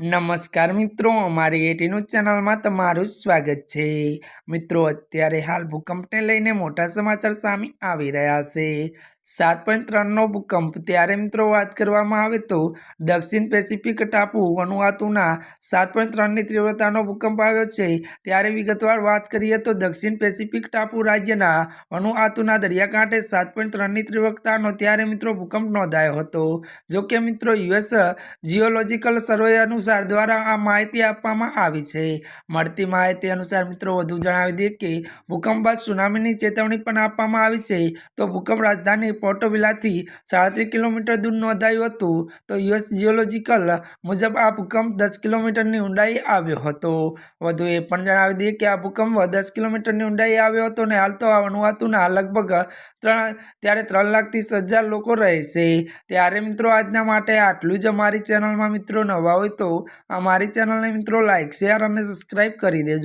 નમસ્કાર મિત્રો, અમારી એટી ન્યૂઝ ચેનલમાં તમારું સ્વાગત છે. મિત્રો, અત્યારે હાલ ભૂકંપને લઈને મોટા સમાચાર સામે આવી રહ્યા છે. સાત પોઈન્ટ ત્રણનો ભૂકંપ. ત્યારે મિત્રો વાત કરવામાં આવે તો દક્ષિણ પેસિફિક ટાપુ વનુઆતુના સાત પોઈન્ટ ત્રણની તીવ્રતાનો ભૂકંપ આવ્યો છે. ત્યારે વિગતવાર વાત કરીએ તો દક્ષિણ પેસિફિક ટાપુ રાજ્યના વનુઆતુના દરિયાકાંઠે સાત પોઈન્ટ ત્રણની તીવ્રતાનો ત્યારે મિત્રો ભૂકંપ નોંધાયો હતો. જો કે મિત્રો યુએસ જીઓલોજીકલ સર્વે અનુસાર દ્વારા આ માહિતી આપવામાં આવી છે. મળતી માહિતી અનુસાર મિત્રો વધુ જણાવી દઈએ કે ભૂકંપ બાદ સુનામીની ચેતવણી પણ આપવામાં આવી છે. તો ભૂકંપ રાજધાની પોર્ટોવિલાથી સાડત્રીસ કિલોમીટર દૂર નોંધાયું હતું. તો યુએસ જીઓલોજીકલ મુજબ આ ભૂકંપ દસ કિલોમીટરની ઊંડાઈ આવ્યો હતો. વધુ એ પણ જણાવી દઈએ કે આ ભૂકંપ દસ કિલોમીટરની ઊંડાઈ આવ્યો હતો અને હાલ તો આ વનુઆતુના લગભગ ત્રણ, ત્યારે ત્રણ લાખ ત્રીસ હજાર લોકો રહેશે. ત્યારે મિત્રો આજના માટે આટલું જ અમારી ચેનલમાં મિત્રો નવા હોય તો અમારી ચેનલને મિત્રો લાઈક, શેર અને સબસ્ક્રાઈબ કરી દેજો.